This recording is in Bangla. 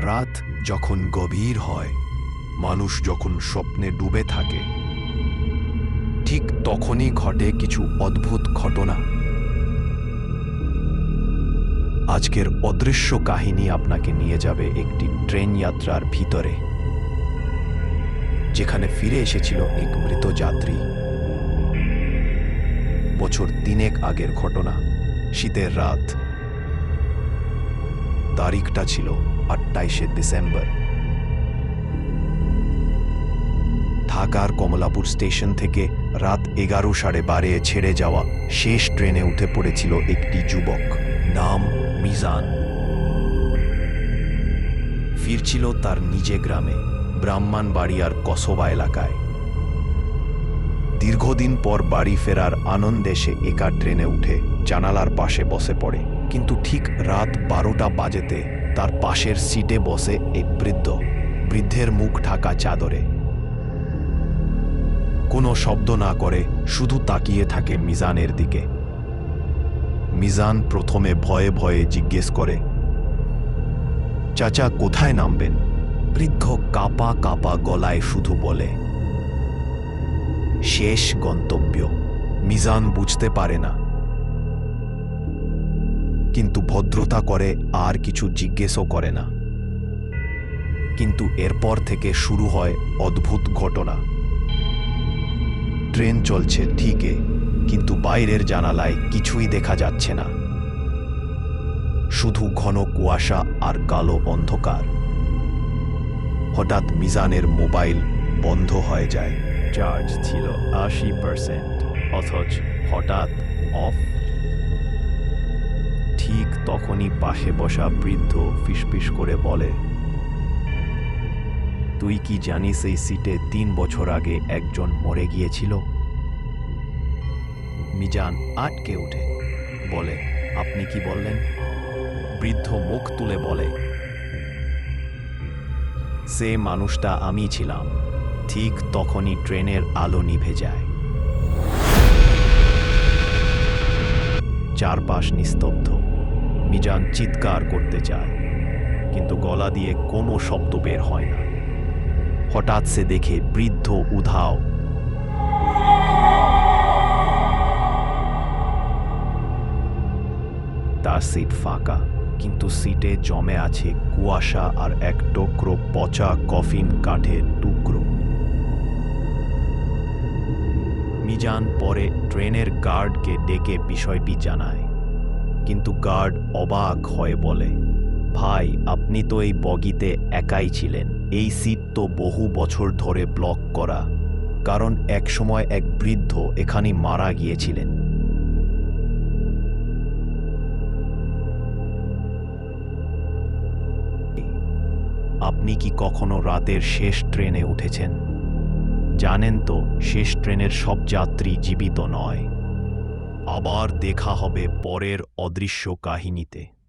রাত যখন গভীর হয়, মানুষ যখন স্বপ্নে ডুবে থাকে, ঠিক তখনই ঘটে কিছু অদ্ভুত ঘটনা। আজকের অদৃশ্য কাহিনী আপনাকে নিয়ে যাবে একটি ট্রেন যাত্রার ভিতরে, যেখানে ফিরে এসেছিল এক মৃত যাত্রী। বছর তিনেক আগের ঘটনা, শীতের রাত। তারিখটা ছিল আটাইশে ডিসেম্বর। ঢাকার কমলাপুর স্টেশন থেকে রাত এগারো সাড়ে বারে ছেড়ে যাওয়া শেষ ট্রেনে উঠে পড়েছিল একটি যুবক, নাম মিজান। ফিরছিল তার নিজে গ্রামে, ব্রাহ্মণবাড়িয়ার কসবা এলাকায়। দীর্ঘদিন পর বাড়ি ফেরার আনন্দে সে একা ট্রেনে উঠে জানালার পাশে বসে পড়ে। কিন্তু ঠিক রাত বারোটা বাজেতে তার পাশের সিটে বসে এক বৃদ্ধ। বৃদ্ধের মুখ ঢাকা চাদরে। কোনো শব্দ না করে শুধু তাকিয়ে থাকে মিজানের দিকে। মিজান প্রথমে ভয়ে ভয়ে জিজ্ঞেস করে, চাচা, কোথায় নামবেন? বৃদ্ধ কাপা কাপা গলায় শুধু বলে, শেষ গন্তব্য। মিজান বুঝতে পারে না। কিন্তু ভদ্রতা করে আর কিছু জিজ্ঞেসও করে না। কিন্তু এরপর থেকে শুরু হয় অদ্ভুত ঘটনা। ট্রেন চলছে ঠিকই, কিন্তু বাইরের জানালায় কিছুই দেখা যাচ্ছে না। শুধু ঘন কুয়াশা আর কালো অন্ধকার। হঠাৎ মিজানের মোবাইল বন্ধ হয়ে যায়। চার্জ ছিল আশি পার্সেন্ট, অথচ হঠাৎ অফ। ঠিক তখনই পাশে বসা বৃদ্ধ ফিসফিস করে বলে, তুই কি জানিস এই সিটে তিন বছর আগে একজন মরে গিয়েছিল? মিজান আটকে ওঠে, বলে, আপনি কি বললেন? বৃদ্ধ মুখ তুলে বলে, সে মানুষটা আমি ছিলাম। ঠিক তখনই ট্রেনের আলো নিভে যায়। চারপাশ নিস্তব্ধ। মিজান চিৎকার করতে চায়, কিন্তু গলা দিয়ে কোনো শব্দ বের হয় না। হঠাৎ সে দেখে বৃদ্ধ উধাও। তার সিট ফাঁকা, কিন্তু সিটে জমে আছে কুয়াশা আর এক টুকরো পচা কফিন কাঠের টুকরো। মিজান পরে ট্রেনের গার্ডকে ডেকে বিষয়টি জানায়। কিন্তু গার্ড অবাক হয়ে বলে, ভাই, আপনি তো এই বগিতে একাই ছিলেন। এই সিট তো বহু বছর ধরে ব্লক করা। কারণ এক সময় এক বৃদ্ধ এখানে মারা গিয়েছিলেন। আপনি কি কখনো রাতের শেষ ট্রেনে উঠেছেন? জানেন তো শেষ ট্রেনের সব যাত্রী জীবিত নয়। আবার দেখা হবে পরের অদৃশ্য কাহিনীতে।